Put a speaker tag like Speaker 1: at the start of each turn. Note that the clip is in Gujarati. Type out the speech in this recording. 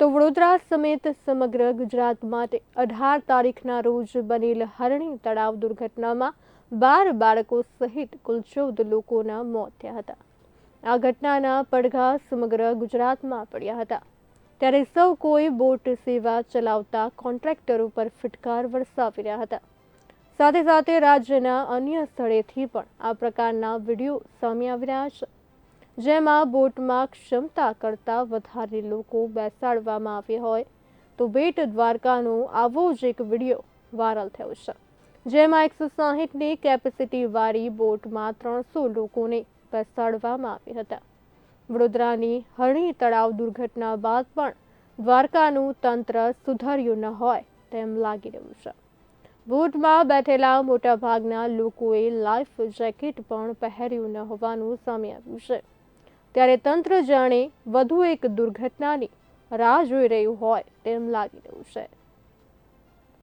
Speaker 1: તો વડોદરા સમેત સમગ્ર ગુજરાત માટે અઢાર તારીખના રોજ બનેલ હરણી તળાવ દુર્ઘટનામાં બાર બાળકો સહિત કુલ ચૌદ લોકોના મોત થયા હતા. આ ઘટનાના પડઘા સમગ્ર ગુજરાતમાં પડ્યા હતા. ત્યારે સૌ કોઈ બોટ સેવા ચલાવતા કોન્ટ્રાક્ટરો પર ફિટકાર વરસાવી રહ્યા હતા. સાથે સાથે રાજ્યના અન્ય સ્થળેથી પણ આ પ્રકારના વીડિયો સામે આવી રહ્યા છે. જેમાં બોટમાં ક્ષમતા કરતાં વધારે લોકો બેસાડવામાં આવ્યા હોય તો બેટ દ્વારકાનો આવો જ એક વીડિયો વાયરલ થયો છે. જેમાં એકસો સાહીઠની કેપેસિટીવાળી બોટમાં ત્રણસો લોકોને બેસાડવામાં આવ્યા હતા. વડોદરાની હરણી તળાવ દુર્ઘટના બાદ પણ દ્વારકાનું તંત્ર સુધર્યું ન હોય તેમ લાગી રહ્યું છે. બોટમાં બેઠેલા મોટાભાગના લોકોએ લાઈફ જેકેટ પણ પહેર્યું ન હોવાનું સામે આવ્યું છે. ત્યારે તંત્ર જાણે વધુ એક દુર્ઘટનાની રાહ જોઈ રહ્યું હોય તેમ લાગી રહ્યું છે.